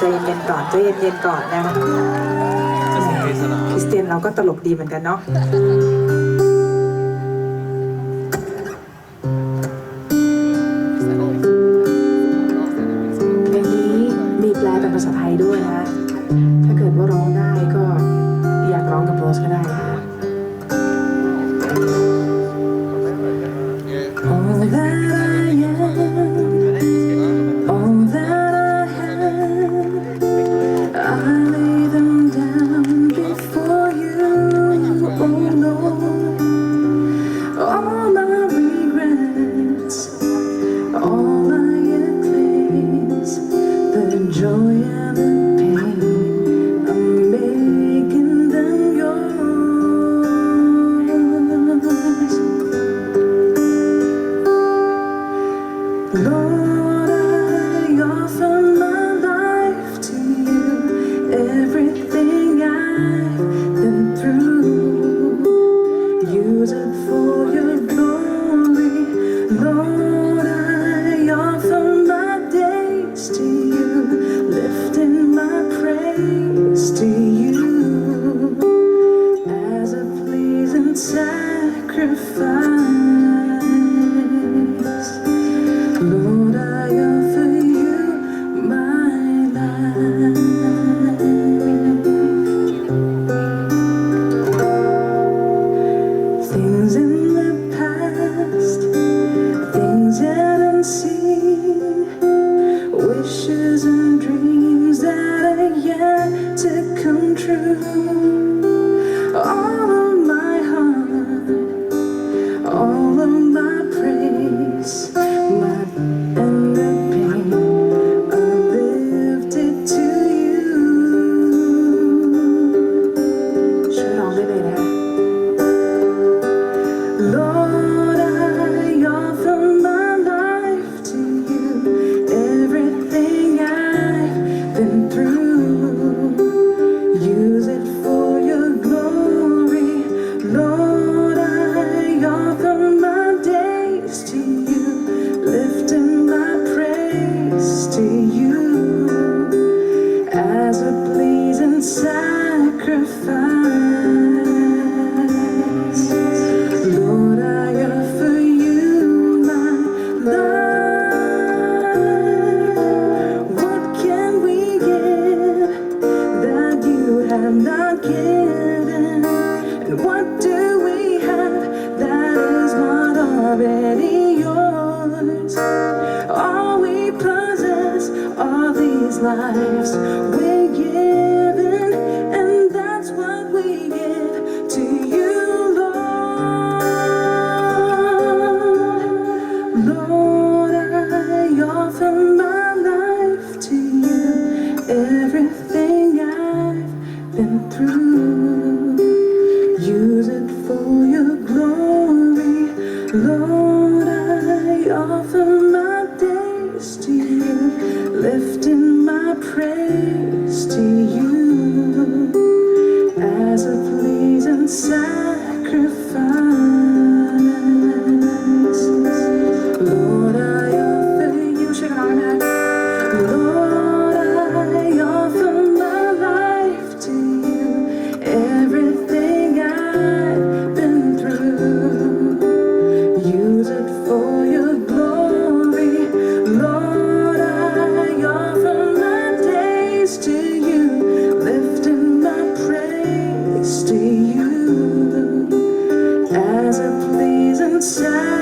ใจเย็นๆก่อนใจเย็นๆก่อนนะคริสเตียนเราก็ตลกดีเหมือนกันเนาะเพลงนี้มีแปลเป็นภาษาไทยด้วยนะ ถ้าเกิดว่าร้องได้ joy we have that is not already yours? All we possess are these lives we're given, and that's what we give to you, Lord. Lord, I offer my life to you, everything I've been through. Lord. I offer my days to you, lifting my praise inside.